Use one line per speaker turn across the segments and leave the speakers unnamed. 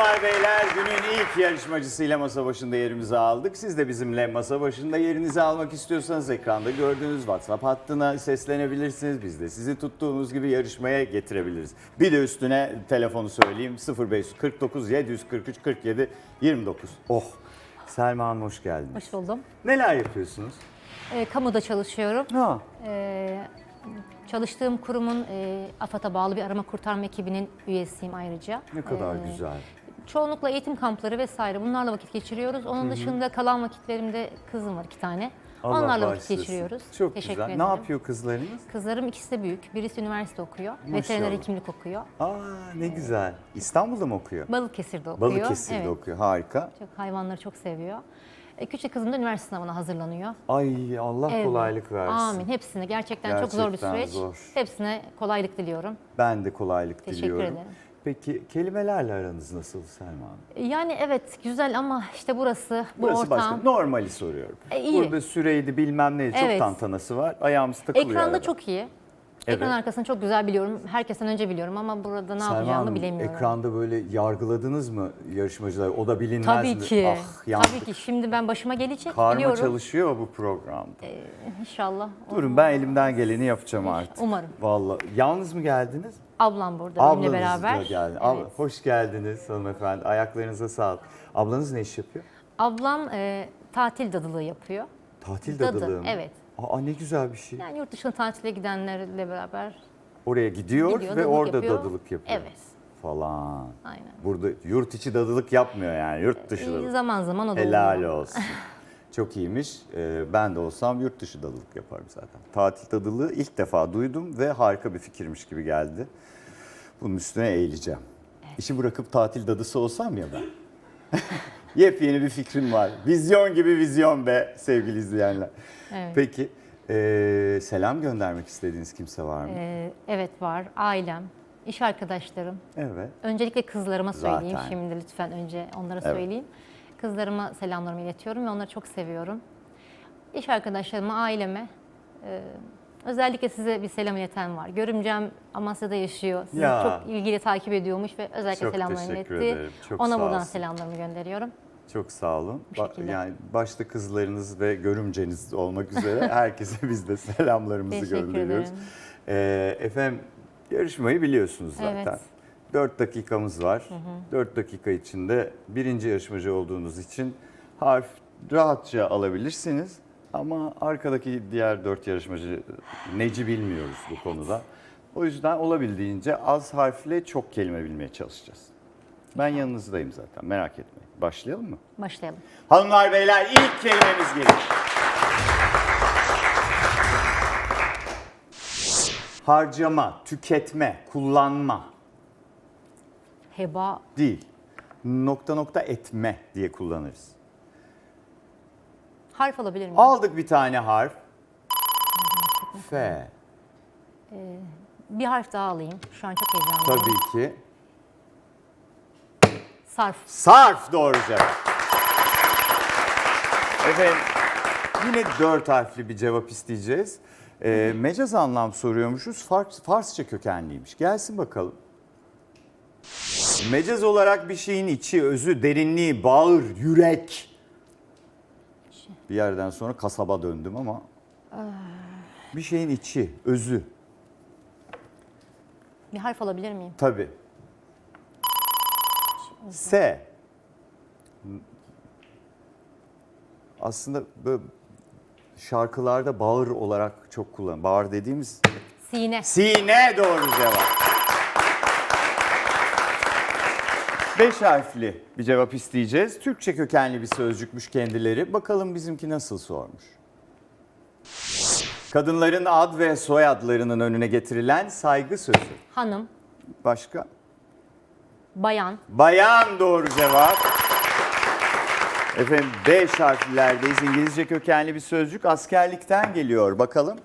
Hanımlar beyler günün ilk yarışmacısıyla masa başında yerimizi aldık. Siz de bizimle masa başında yerinizi almak istiyorsanız ekranda gördüğünüz WhatsApp hattına seslenebilirsiniz. Biz de sizi tuttuğumuz gibi yarışmaya getirebiliriz. Bir de üstüne telefonu söyleyeyim 0549 743 47 29. Oh Selma Hanım hoş geldiniz.
Hoş buldum.
Neler yapıyorsunuz?
E, kamuda çalışıyorum.
Ha.
E, çalıştığım kurumun e, AFAD'a bağlı bir arama kurtarma ekibinin üyesiyim ayrıca.
Ne kadar
E,
güzel.
Çoğunlukla eğitim kampları vesaire bunlarla vakit geçiriyoruz. Onun dışında kalan vakitlerimde kızım var iki tane.
Allah
Onlarla vakit
bağışlasın.
geçiriyoruz.
Çok
Teşekkür
güzel.
ederim.
Ne yapıyor kızlarınız?
Kızlarım ikisi de büyük. Birisi üniversite okuyor. Veteriner hekimlik okuyor.
Aa ne güzel. İstanbul'da mı okuyor?
Balıkesir'de okuyor.
Balıkesir'de
evet.
okuyor. Harika.
Çok hayvanları çok seviyor. E, küçük kızım da üniversite sınavına hazırlanıyor.
Ay Allah
Evet.
kolaylık versin.
Amin. Hepsine gerçekten, çok zor bir
Gerçekten
süreç.
zor.
Hepsine kolaylık diliyorum.
Ben de kolaylık
Teşekkür
diliyorum.
ederim.
Peki kelimelerle aranız nasıl Selma Hanım?
Yani evet güzel ama işte burası, bu
Burası
ortam.
başka. Normali soruyorum.
E, iyi.
Burada süreydi bilmem neydi çok
Evet.
tantanası var. Ayağımız takılıyor
Ekranda
arada.
çok iyi.
Evet.
Ekran arkasını çok güzel biliyorum. Herkesten önce biliyorum ama burada ne
Selma
yapacağımı
Hanım,
bilemiyorum.
ekranda böyle yargıladınız mı yarışmacıları? O da bilinmez
Tabii
mi?
ki.
Ah yandık.
Tabii ki. Şimdi ben başıma gelecek
Karma
biliyorum.
çalışıyor bu programda.
İnşallah.
Durun ben elimden geleni yapacağım artık.
Umarım.
Vallahi yalnız mı geldiniz?
Ablam burada
Ablanız
benimle beraber.
da geldi.
Evet.
Abla, hoş geldiniz hanımefendi. Ayaklarınıza sağlık. Ablanız ne iş yapıyor?
Ablam e, tatil dadılığı yapıyor.
Tatil
Dadı,
dadılığı mı?
evet.
Aa ne güzel bir şey.
Yani yurt dışına tatile gidenlerle beraber
Oraya gidiyor,
gidiyor,
ve
dadılık
orada
yapıyor.
dadılık yapıyor.
Evet.
Falan.
Aynen.
Burada yurt içi dadılık yapmıyor yani yurt dışı dadılık.
zaman zaman o da
Helal
oluyor.
olsun. Çok iyiymiş. Ee, ben de olsam yurt dışı dadılık yaparım zaten. Tatil dadılığı ilk defa duydum ve harika bir fikirmiş gibi geldi. Bunun üstüne eğileceğim. İşi bırakıp tatil dadısı olsam ya ben. Yepyeni bir fikrim var. Vizyon gibi vizyon be sevgili izleyenler.
Evet.
Peki ee, selam göndermek istediğiniz kimse var mı?
E, evet var. Ailem, iş arkadaşlarım,
Evet.
Öncelikle kızlarıma söyleyeyim
Zaten.
şimdi lütfen önce onlara
Evet.
söyleyeyim. Kızlarıma selamlarımı iletiyorum ve onları çok seviyorum. İş arkadaşlarıma, aileme, e, özellikle size bir selam ileten var. Görümcem Amasya'da yaşıyor. Sizi
Ya.
çok ilgili takip ediyormuş ve özellikle
Çok
selamlarını
teşekkür
iletti.
ederim. Çok
Ona
sağ
buradan
olsun.
selamlarımı gönderiyorum.
Çok sağ olun.
Bu
Ba-
şekilde.
yani başta kızlarınız ve görümceniz olmak üzere herkese biz de selamlarımızı
Teşekkür
gönderiyoruz.
ederim.
Ee, efendim yarışmayı biliyorsunuz zaten.
Evet.
4 dakikamız var. 4 dakika içinde birinci yarışmacı olduğunuz için harf rahatça alabilirsiniz. Ama arkadaki diğer 4 yarışmacı neci bilmiyoruz bu konuda. O yüzden olabildiğince az harfle çok kelime bilmeye çalışacağız. Ben yanınızdayım zaten merak etmeyin. Başlayalım mı?
Başlayalım.
Hanımlar beyler ilk kelimemiz geliyor. Harcama, tüketme, kullanma
Heba,
değil. Nokta nokta etme diye kullanırız.
Harf alabilir miyim?
Aldık bir tane harf. F.
Bir harf daha alayım. Şu an çok heyecanlıyım.
Tabii ki.
Sarf.
Sarf doğru cevap. Efendim yine dört harfli bir cevap isteyeceğiz. Ee, mecaz anlam soruyormuşuz. Fars, Farsça kökenliymiş. Gelsin bakalım. Mecaz olarak bir şeyin içi, özü, derinliği, bağır, yürek. Bir yerden sonra kasaba döndüm ama. Bir şeyin içi, özü.
Bir harf alabilir miyim?
Tabii. S. Aslında böyle şarkılarda bağır olarak çok kullan. Bağır dediğimiz
Sine.
sine doğru cevap. Beş harfli bir cevap isteyeceğiz. Türkçe kökenli bir sözcükmüş kendileri. Bakalım bizimki nasıl sormuş. Kadınların ad ve soyadlarının önüne getirilen saygı sözü.
Hanım,
Başka?
bayan,
Bayan doğru cevap. Efendim 5 harflerdeyiz. İngilizce kökenli bir sözcük askerlikten geliyor. Bakalım.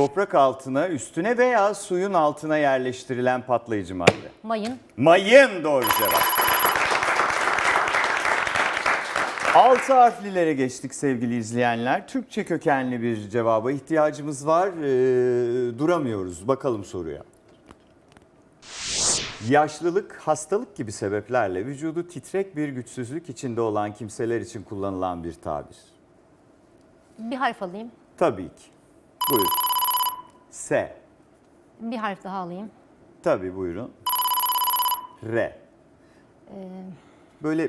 Toprak altına, üstüne veya suyun altına yerleştirilen patlayıcı madde.
mayın,
Mayın doğru cevap. Altı harflilere geçtik sevgili izleyenler. Türkçe kökenli bir cevaba ihtiyacımız var. Ee, duramıyoruz. Bakalım soruya. Yaşlılık, hastalık gibi sebeplerle vücudu titrek bir güçsüzlük içinde olan kimseler için kullanılan bir tabir.
Bir harf alayım.
Tabii ki. Buyurun. S.
Bir harf daha alayım.
Tabii buyurun. R. Böyle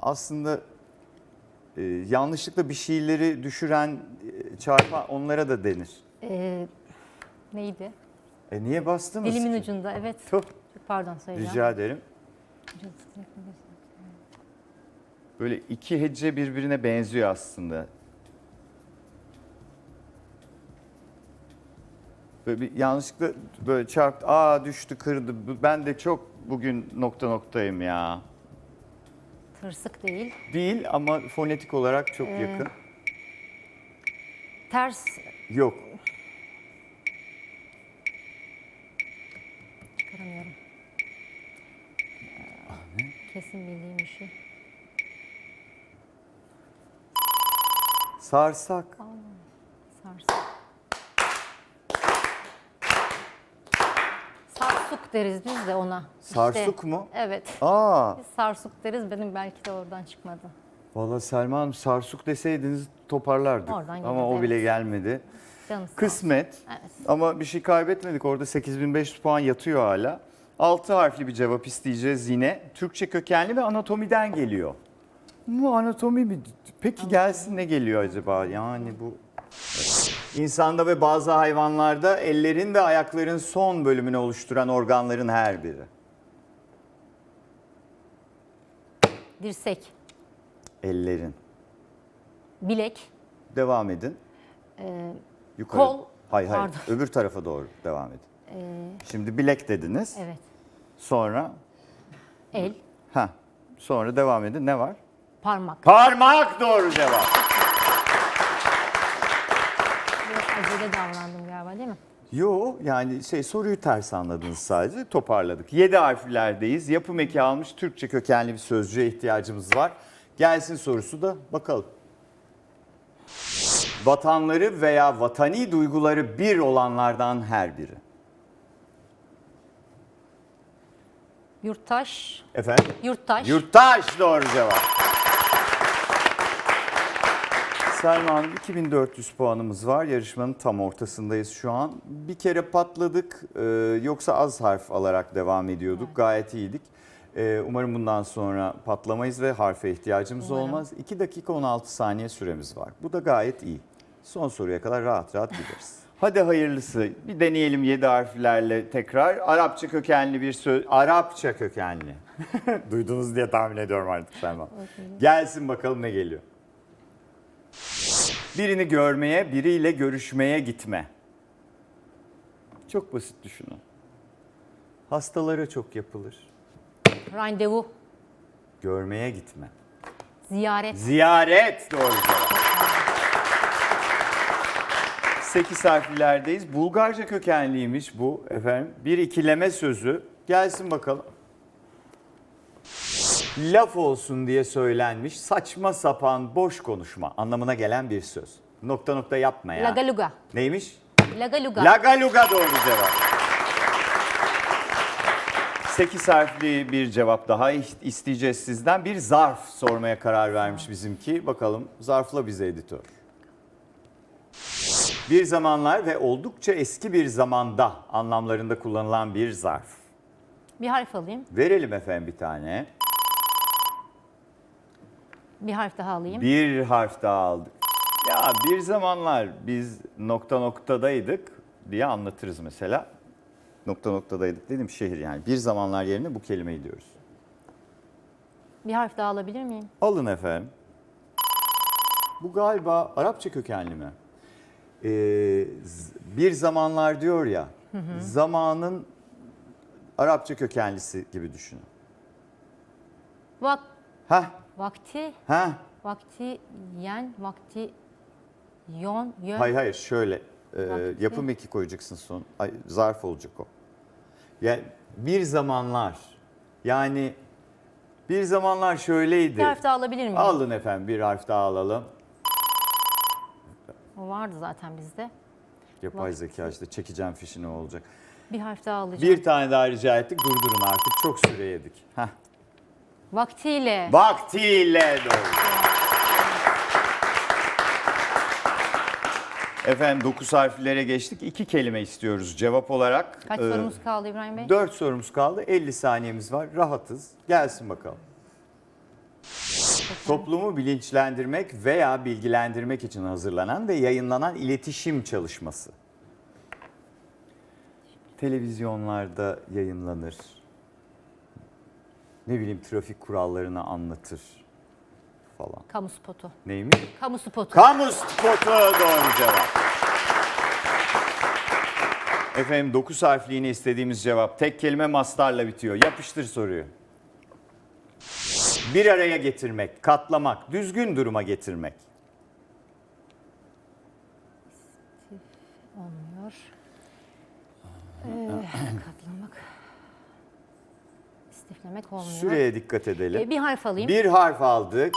aslında e, yanlışlıkla bir şeyleri düşüren, e, çarpan onlara da denir.
Ee, neydi?
E niye bastınız
Dilimin
ki?
ucunda evet.
Tuh,
Pardon söyleyeceğim.
rica ederim. Böyle iki hece birbirine benziyor aslında. Böyle bir yanlışlıkla böyle çarptı. Aa düştü kırdı. Ben de çok bugün nokta noktayım ya.
Tırsık değil.
Değil ama fonetik olarak çok
Ee,
yakın.
Ters
Yok.
çıkaramıyorum. Ee, Kesin bildiğim bir şey.
Sarsak.
Sarsuk. Sarsuk deriz biz de ona. İşte,
Sarsuk mu?
Evet.
Aa,
Biz sarsuk deriz. Benim belki de oradan çıkmadı.
valla Selma Hanım sarsuk deseydiniz toparlardık.
Oradan
ama o bile
evet.
gelmedi.
Canı sağ olsun.
Kısmet.
Evet.
Ama bir şey kaybetmedik. Orada 8500 puan yatıyor hala. 6 harfli bir cevap isteyeceğiz yine. Türkçe kökenli ve anatomiden geliyor. Bu anatomi mi? Peki gelsin ne geliyor acaba? Yani bu insanda ve bazı hayvanlarda ellerin ve ayakların son bölümünü oluşturan organların her biri.
Dirsek,
Ellerin.
bilek,
Devam edin.
e,
Yukarı.
Kol.
Hayır hayır.
Pardon.
Öbür tarafa doğru devam edin.
e,
Şimdi bilek dediniz.
evet,
Sonra
el,
ha. Sonra devam edin. Ne var?
parmak.
Parmak doğru cevap.
Biraz acele davrandım galiba değil mi?
Yo yani şey soruyu ters anladınız sadece toparladık. 7 harflerdeyiz. Yapım eki almış Türkçe kökenli bir sözcüğe ihtiyacımız var. Gelsin sorusu da bakalım. Vatanları veya vatani duyguları bir olanlardan her biri.
Yurttaş,
Efendim?
yurttaş.
Yurttaş doğru cevap. Selma Hanım 2400 puanımız var. Yarışmanın tam ortasındayız şu an. Bir kere patladık. Ee, yoksa az harf alarak devam ediyorduk. Gayet iyiydik. Ee, umarım bundan sonra patlamayız ve harfe ihtiyacımız
Umarım.
olmaz. 2 dakika 16 saniye süremiz var. Bu da gayet iyi. Son soruya kadar rahat rahat gideriz. Hadi hayırlısı. Bir deneyelim 7 harflerle tekrar. Arapça kökenli bir söz. Arapça kökenli. Duydunuz diye tahmin ediyorum artık Selma. Gelsin bakalım ne geliyor. Birini görmeye, biriyle görüşmeye gitme. Çok basit düşünün. Hastalara çok yapılır.
Randevu,
Görmeye gitme.
ziyaret,
Ziyaret doğru cevap. 8 harflerdeyiz. Bulgarca kökenliymiş bu efendim. Bir ikileme sözü. Gelsin bakalım. Laf olsun diye söylenmiş saçma sapan boş konuşma anlamına gelen bir söz. Nokta nokta yapma ya.
lagaluga,
Neymiş?
lagaluga.
Lagaluga doğru cevap. 8 harfli bir cevap daha isteyeceğiz sizden. Bir zarf sormaya karar vermiş bizimki. Bakalım zarfla bize editör. Bir zamanlar ve oldukça eski bir zamanda anlamlarında kullanılan bir zarf.
Bir harf alayım,
Verelim efendim bir tane.
Bir harf daha alayım.
Bir harf daha aldık. Ya bir zamanlar biz nokta noktadaydık diye anlatırız mesela. Nokta noktadaydık dedim şehir yani. Bir zamanlar yerine bu kelimeyi diyoruz.
Bir harf daha alabilir miyim?
Alın efendim. Bu galiba Arapça kökenli mi? Ee, bir zamanlar diyor ya, zamanın Arapça kökenlisi gibi düşünün.
Vak,
Heh,
vakti,
heh.
vakti yen, vakti yon, yön.
Hayır hayır şöyle e,
Vakti.
yapım eki koyacaksın son. Ay, zarf olacak o. Yani bir zamanlar yani bir zamanlar şöyleydi.
Bir harf daha alabilir miyim?
Alın efendim bir harf daha alalım.
O vardı zaten bizde.
Yapay
Vakti.
zeka işte çekeceğim fişini olacak.
Bir harf daha alacağım.
Bir tane daha rica ettik. Durdurun artık. Çok süre yedik. Heh.
Vaktiyle.
Vaktiyle doğru. Efendim 9 harflere geçtik. İki kelime istiyoruz cevap olarak.
Kaç
Ee,
sorumuz kaldı İbrahim Bey?
4 sorumuz kaldı. 50 saniyemiz var. Rahatız. Gelsin bakalım. Toplumu bilinçlendirmek veya bilgilendirmek için hazırlanan ve yayınlanan iletişim çalışması. Televizyonlarda yayınlanır. Ne bileyim trafik kurallarını anlatır falan.
Kamu spotu.
Neymiş?
Kamu spotu.
Kamu spotu doğru cevap. Efendim 9 harfli yine istediğimiz cevap. Tek kelime mastarla bitiyor. Yapıştır soruyu. Bir araya getirmek, katlamak, düzgün duruma getirmek.
Olmuyor. Ee, katlamak. İstiflemek olmuyor.
Süreye dikkat edelim.
Ee, bir harf alayım.
Bir harf aldık.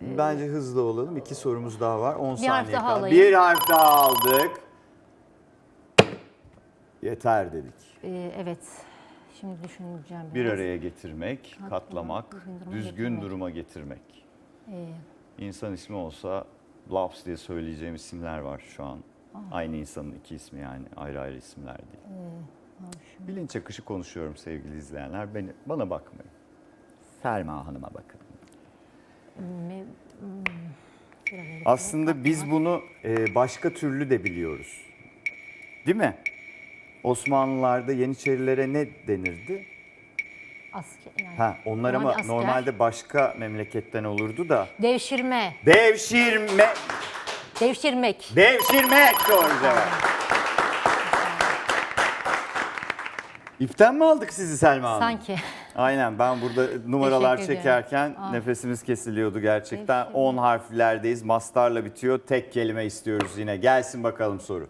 Bence hızlı olalım. İki sorumuz daha var. 10
harf
saniye
daha
kaldı.
alayım.
Bir harf daha aldık. Yeter dedik.
Ee, evet. Şimdi düşüneceğim.
Bir
biraz.
araya getirmek, katlamak,
düzgün duruma
düzgün
getirmek.
duruma getirmek.
Ee,
İnsan ismi olsa Laps diye söyleyeceğim isimler var şu an. Aynı insanın iki ismi yani ayrı ayrı isimler değil. Bilinç akışı konuşuyorum sevgili izleyenler. Beni, bana bakmayın. Selma Hanım'a bakın.
me- hmm,
Aslında biz bunu e, başka türlü de biliyoruz. Değil mi? Osmanlılarda Yeniçerilere ne denirdi?
Asker, yani.
Ha, onlar ama
Normalde asker.
normalde başka memleketten olurdu da.
Devşirme.
Devşirme,
Devşirmek.
devşirmek doğru cevap. İpten mi aldık sizi Selma Hanım?
Sanki.
Aynen ben burada numaralar
Teşekkür
çekerken
Ah.
nefesimiz kesiliyordu gerçekten.
Devşirme.
10 harflerdeyiz. Mastarla bitiyor. Tek kelime istiyoruz yine. Gelsin bakalım soru.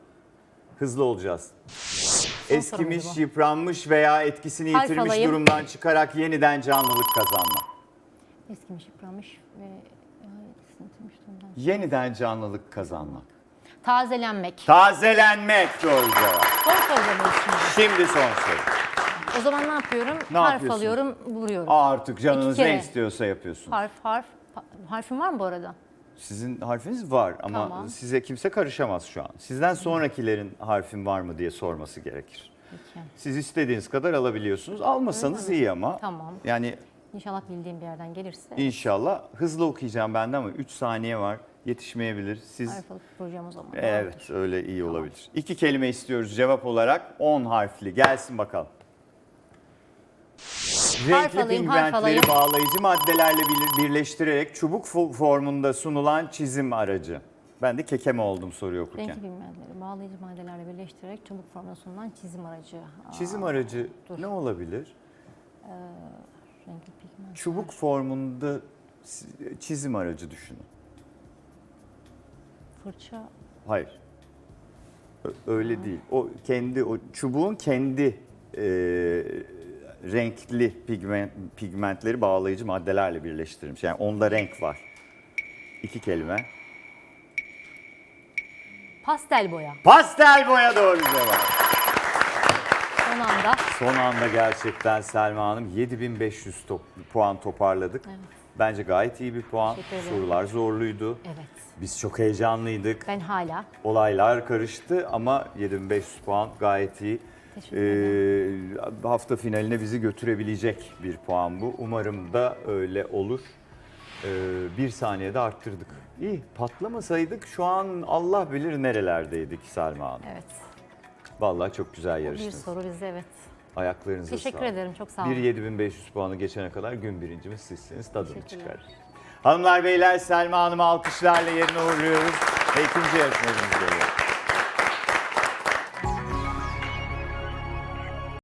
Hızlı olacağız. Eskimiş, yıpranmış veya etkisini
Harf
yitirmiş
alayım.
durumdan çıkarak yeniden canlılık kazanmak.
Eskimiş, yıpranmış ve ay, sıkıntıymış durumdan.
Yeniden canlılık kazanmak.
Tazelenmek.
Tazelenmek doğru cevap.
Son şimdi.
Şimdi son soru.
O zaman ne yapıyorum?
Ne
harf
yapıyorsun?
alıyorum, vuruyorum.
Artık canınız
İki
ne
kere.
istiyorsa yapıyorsunuz.
Harf, harf. Ha- Harfim var mı bu arada?
Sizin harfiniz var ama
Tamam.
size kimse karışamaz şu an. Sizden sonrakilerin harfin var mı diye sorması gerekir.
Peki.
Siz istediğiniz kadar alabiliyorsunuz. Almasanız iyi ama.
Tamam.
Yani
İnşallah bildiğim bir yerden gelirse
inşallah hızlı okuyacağım ben de ama 3 saniye var. Yetişmeyebilir. Siz
harf alıp vuracağım o zaman.
Evet öyle iyi olabilir. İki kelime istiyoruz cevap olarak 10 harfli. Gelsin bakalım. Renkli
harf
pigmentleri bağlayıcı maddelerle bir- birleştirerek çubuk fo- formunda sunulan çizim aracı. Ben de kekeme oldum soruyu okurken.
Renkli pigmentleri bağlayıcı maddelerle birleştirerek çubuk formuna sunulan çizim aracı. Aa,
Çizim aracı ne olabilir?
Renkli pigment.
Çubuk formunda çizim aracı düşünün.
Fırça.
Hayır. Ö- Öyle değil. O kendi o çubuğun kendi e, renkli pigment, pigmentleri bağlayıcı maddelerle birleştirilmiş. Yani onda renk var. İki kelime.
Pastel boya.
Pastel boya doğru cevap.
Son anda.
Son anda gerçekten Selma Hanım 7500 top, puan toparladık. Bence gayet iyi bir puan. Sorular zorluydu.
Evet.
Biz çok heyecanlıydık.
Ben hala.
Olaylar karıştı ama 7500 puan gayet iyi. Ee, hafta finaline bizi götürebilecek bir puan bu. Umarım da öyle olur. Ee, bir saniyede arttırdık. İyi patlamasaydık şu an Allah bilir nerelerdeydik Selma Hanım.
Evet.
Vallahi çok güzel
Bir
yarıştınız.
soru bize evet.
Ayaklarınıza
Teşekkür
sağlık.
ederim. Çok sağ olun.
Bir 7500 puanı geçene kadar gün birincimiz sizsiniz. Tadını
Teşekkürler.
çıkarın. Hanımlar beyler Selma Hanım'ı alkışlarla yerine uğurluyoruz. Ve ikinci yarışmacımız geliyor.